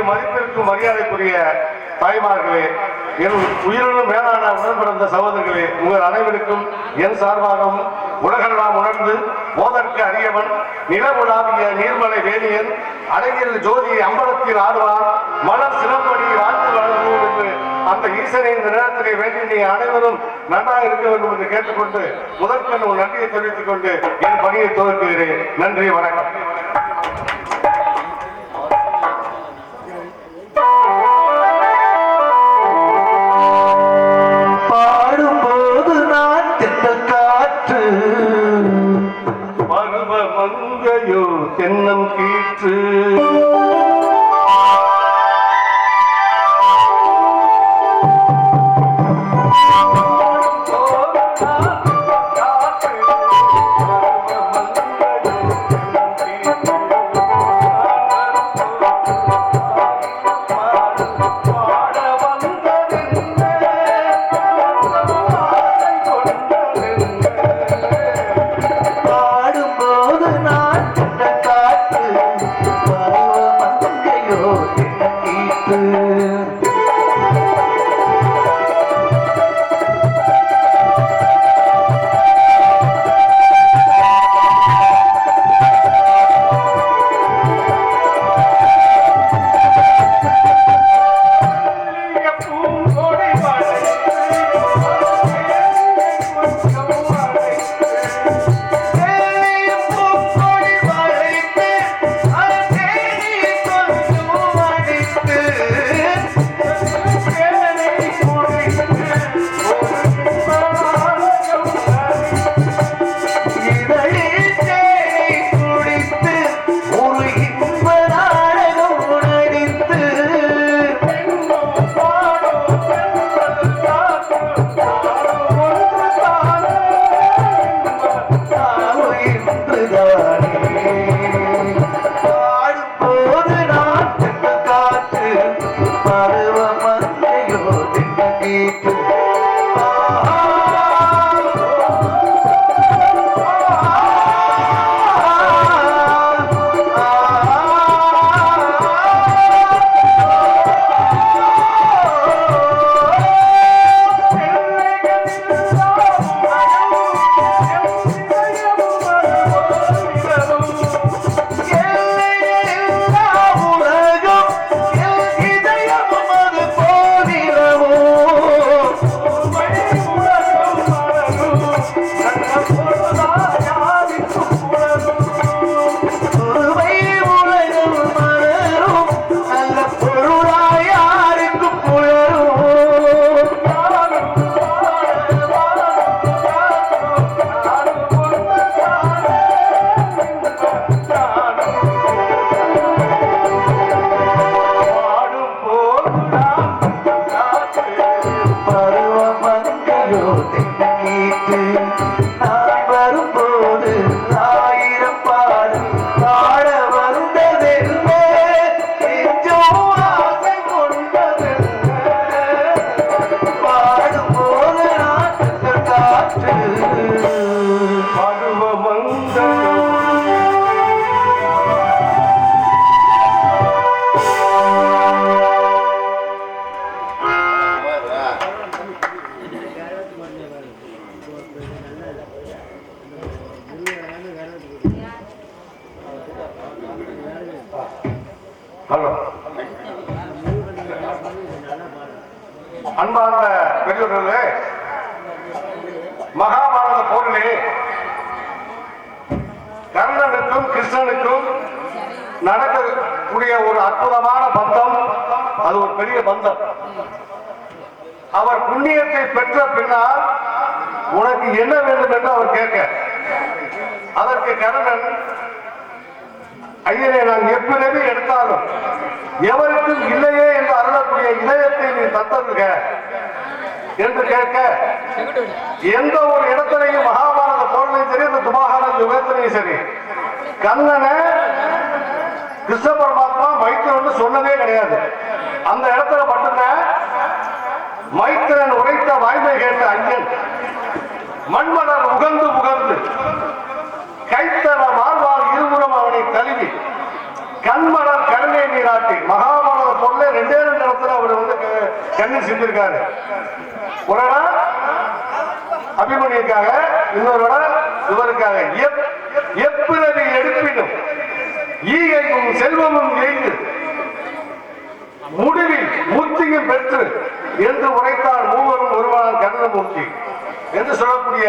அவர்களுக்கு மதிப்பிற்கும் மரியாதைக்குரிய தாய்மார்களே என் உயிரினும் மேலான உடன் பிறந்த சகோதரர்களே உங்கள் அனைவருக்கும் என் சார்பாகவும் உலகெல்லாம் உணர்ந்து போதற்கு அறியவன் நிலவுலாவிய நீர்மலை வேணியன் அழகில் ஜோதி அம்பலத்தில் ஆடுவார் மலர் சிறப்படி வாழ்த்து வழங்குவோம் என்று அந்த ஈசனை இந்த நேரத்திலே வேண்டி நீ அனைவரும் நன்றாக இருக்க வேண்டும் என்று கேட்டுக்கொண்டு முதற்கண் நன்றியை தெரிவித்துக் கொண்டு என் பணியை துவக்குகிறேன். நன்றி வணக்கம். 子 আমার அன்பார்ந்த பெரியவர்களே மகாபாரத போரிலே கர்ணனுக்கும் கிருஷ்ணனுக்கும் நடக்கக்கூடிய ஒரு அற்புதமான பந்தம். அது ஒரு பெரிய பந்தம். அவர் புண்ணியத்தை பெற்ற பின்னால் உனக்கு என்ன வேண்டும் என்று அவர் கேட்க. அதற்கு கர்ணன் ஐயனை நான் எப்பிறவி எடுத்தாலும் எவருக்கும் இல்லையே என்று அருளக்கூடிய இதயத்தை நீ தந்தருக என்று கேட்க எந்த ஒரு இடத்திலையும் மகாபாரத போர்லையும் சரி இந்த துபாகார யுகத்திலையும் சரி கண்ணனை கிருஷ்ண பரமாத்மா மைத்திரன் சொன்னதே கிடையாது. அந்த இடத்துல மட்டும்தான் மைத்திரன் உரைத்த வாய்மை கேட்ட அஞ்சன். மண்மலர் உகந்து உகந்து கைத்தர மார்பால் இருபுறம் அவனை தழுவி கண்ம கருணை நீராட்டி மகாபாரத பொருளை ரெண்டே ரெண்டு இடத்துல அவர் வந்து கண்ணு கண்ணீர் செஞ்சிருக்காரு ஒரு இடம் அபிமன்யுக்காக இன்னொரு இடம் இவருக்காக. எப்பிறவி எடுப்பினும் ஈகைக்கும் செல்வமும் எய்து முடிவில் மூர்த்தியும் பெற்று என்று உரைத்தார் மூவரும் ஒருவனான் கருணமூர்த்தி என்று சொல்லக்கூடிய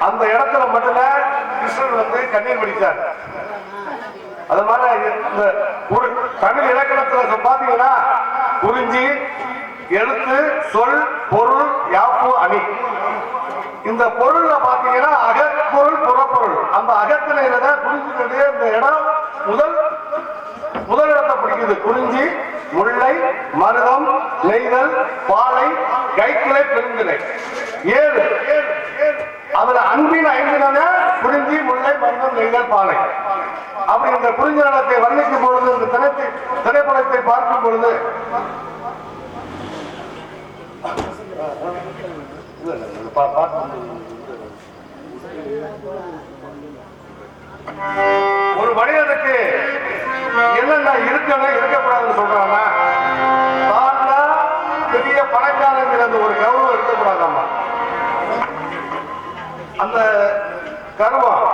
அந்த இடத்துல மட்டும்தான் கிருஷ்ணன் வந்து கண்ணீர் பிடித்தார் அது மாதிரி இந்த ஒரு தமிழ் இலக்கணத்துல பாத்தீங்கன்னா குறிஞ்சி எழுத்து சொல் பொருள் யாப்பு அணி. இந்த பொருள்ல பாத்தீங்கன்னா அகப்பொருள் புறப்பொருள். அந்த அகத்தினையில தான் குறிஞ்சினுடைய இந்த இடம் முதல் முதல் இடத்தை பிடிக்குது. குறிஞ்சி முல்லை மருதம் நெய்தல் பாலை கைக்கிளை பெருந்திணை ஏழு. அதுல அன்பின் ஐந்தினே குறிஞ்சி முல்லை மருதம் நெய்தல் பாலை. அப்படி இந்த குறிஞ்சி வர்ணிக்கும் பொழுது இந்த தினத்தை திரைப்படத்தை பார்க்கும் பொழுது ஒரு மனிதனுக்கு என்னென்ன இருக்கணும் இருக்கக்கூடாதுன்னு சொல்றாங்க பெரிய பணக்காரங்கிற ஒரு கௌரவம் அந்த கருவம்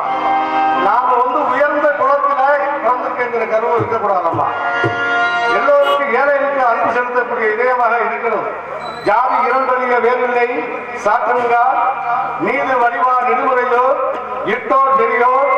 நாம வந்து உயர்ந்த குலத்துல பிறந்திருக்கிற கருவம் இருக்கக்கூடாதம்மா. எல்லோருக்கும் ஏழைகளுக்கு அன்பு செலுத்தக்கூடிய இதயமாக இருக்கணும் ஜாதி இரண்டொழிய வேறில்லை. சாற்றங்கா நீதி வடிவா நெடுமுறையோ இட்டோர் பெரியோர்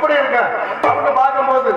எப்படி இருக்க? அவங்க பார்க்கும்போது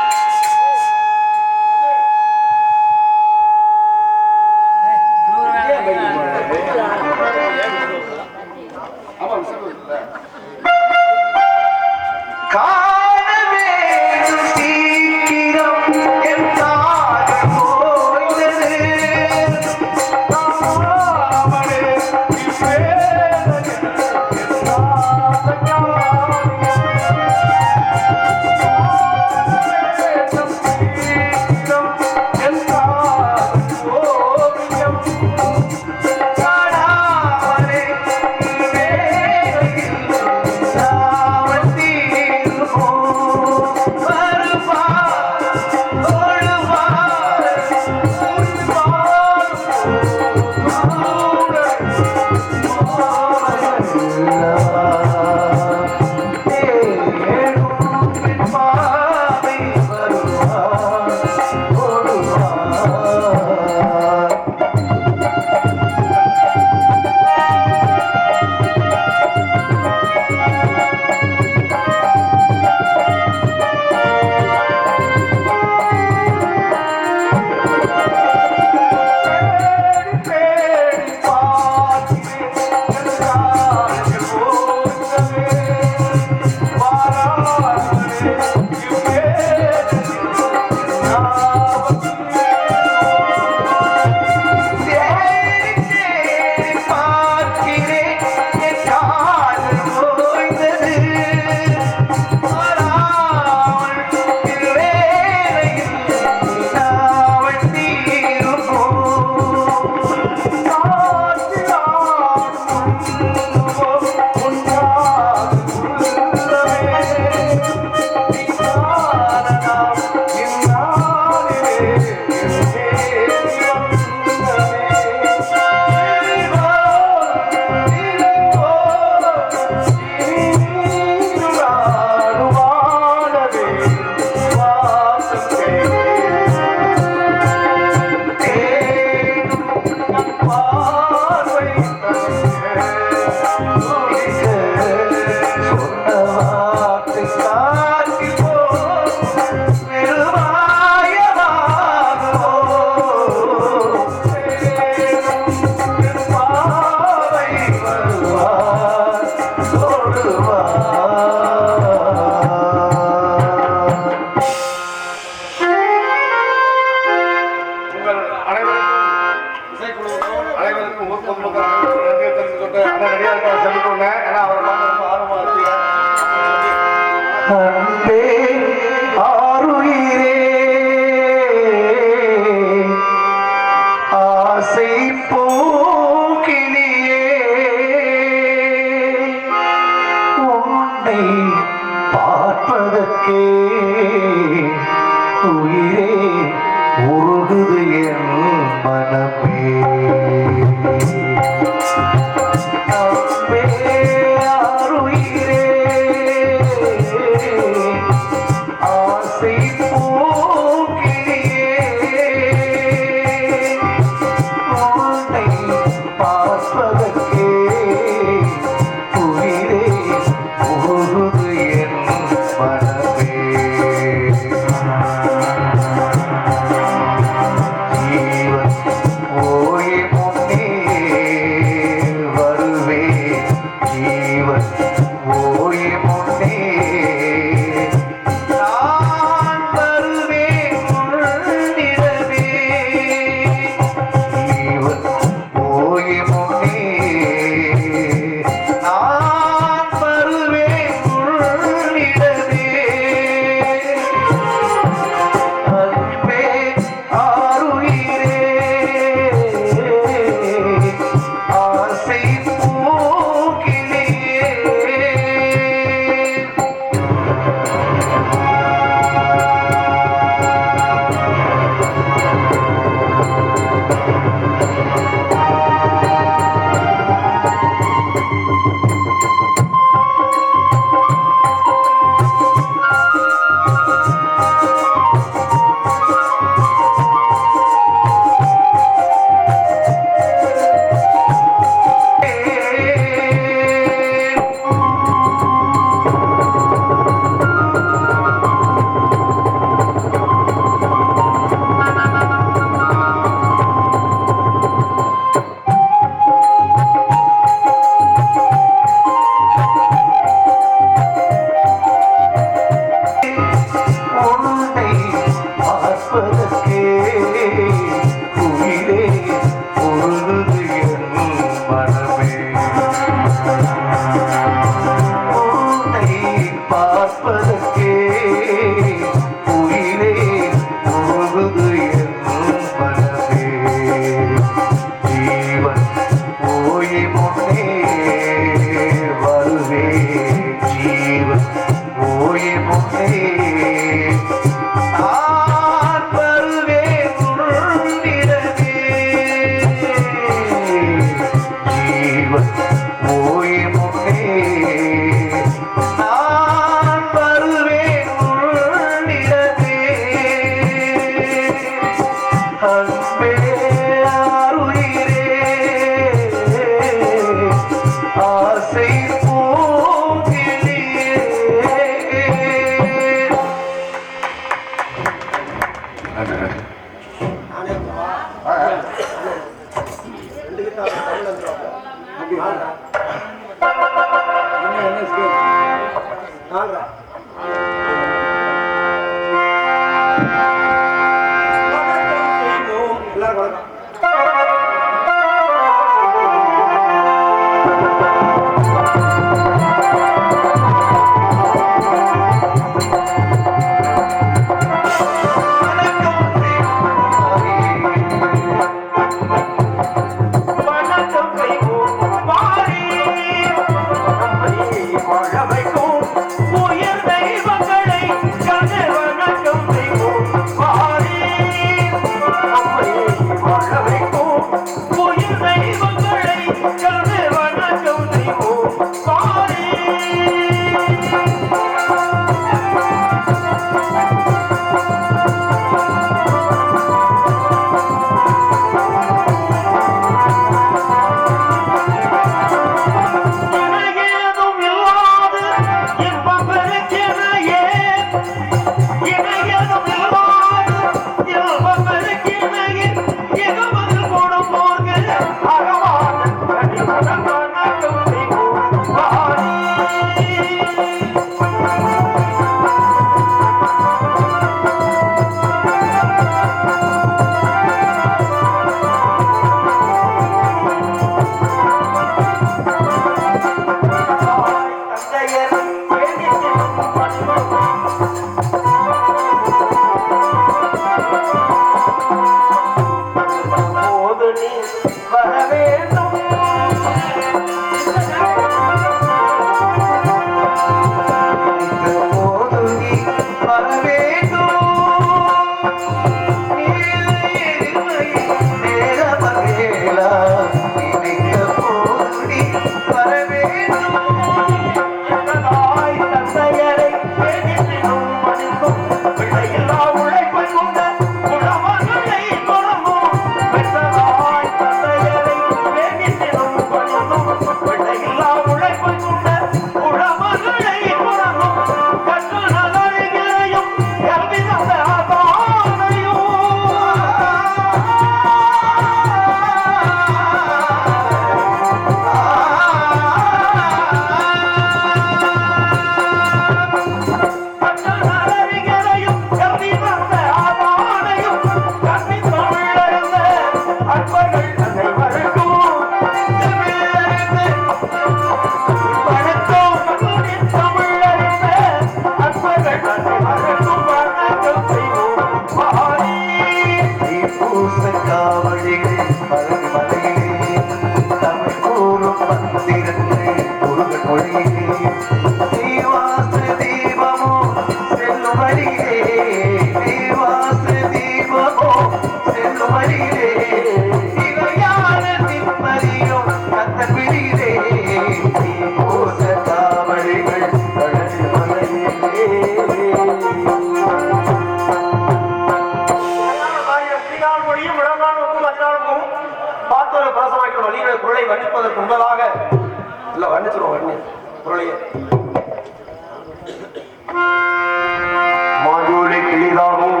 மாஞ்சோலை கிளிதானும்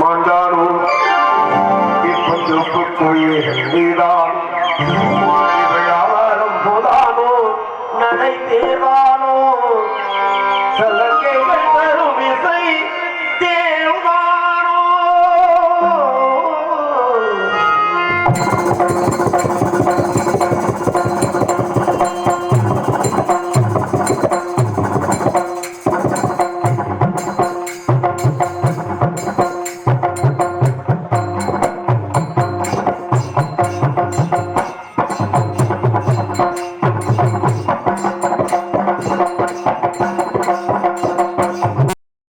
மாஞ்சானும் இப்பொழுது நீதான். போதானோ? நடை தேவா